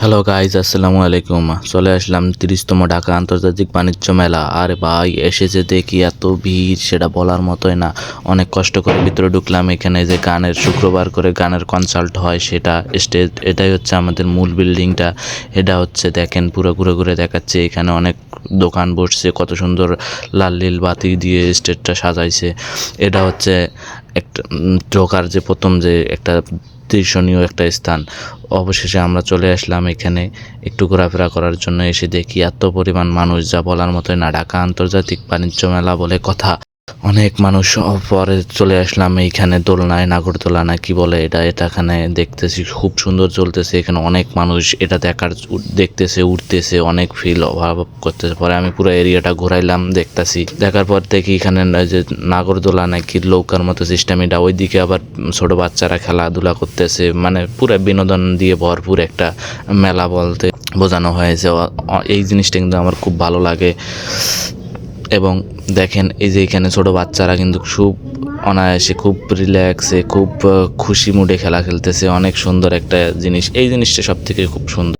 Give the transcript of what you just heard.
Hello guys আসসালামু আলাইকুম। চলে আসলাম তিরিশতম ঢাকা আন্তর্জাতিক বাণিজ্য মেলা। আর ভাই, এসেছে দেখি এত ভিড়, সেটা বলার মতোই না। অনেক কষ্ট করে ভিতরে ঢুকলাম, এখানে যে গানের শুক্রবার করে গানের কনসাল্ট হয়, সেটা স্টেজ এটাই হচ্ছে আমাদের মূল বিল্ডিংটা এটা হচ্ছে দেখেন, পুরো ঘুরে ঘুরে দেখাচ্ছে, এখানে অনেক দোকান বসছে, কত সুন্দর লাল নীল বাতি দিয়ে স্টেজটা সাজাইছে। এটা হচ্ছে একটা ঢোকার যে প্রথম যে একটা দৃশ্যনীয় একটা স্থান, অবশেষে আমরা চলে আসলাম এখানে একটু ঘোরাফেরা করার জন্য এসে দেখি এত পরিমাণ মানুষ যা বলার মতোই না। ঢাকা আন্তর্জাতিক বাণিজ্য মেলা বলে কথা। অনেক মানুষ পরে চলে আসলাম, এইখানে দোলনায়, নাগরদোলা না কি বলে এটা এটা এখানে দেখতেছি, খুব সুন্দর চলতেছে, এখানে অনেক মানুষ, এটা দেখার দেখতেছে উঠতেছে অনেক ফিল অভাব করতেছে। পরে আমি পুরো এরিয়াটা ঘোরাইলাম, দেখতাছি। দেখার পর দেখি এখানে যে নাগরদোলা নাকি লৌকার মতো সিস্টেম এটা ওইদিকে আবার ছোট বাচ্চারা খেলাধুলা করতেছে মানে পুরো বিনোদন দিয়ে ভরপুর একটা মেলা বলতে বোঝানো হয়েছে। এই জিনিসটা কিন্তু আমার খুব ভালো লাগে। এবং দেখেন, এই যে এখানে ছোট বাচ্চারা কিন্তু খুব অনায়াসে, খুব রিল্যাক্সে খুব খুশি মুডে খেলা খেলতেছে। অনেক সুন্দর একটা জিনিস। এই জিনিসটা সব থেকে খুব সুন্দর।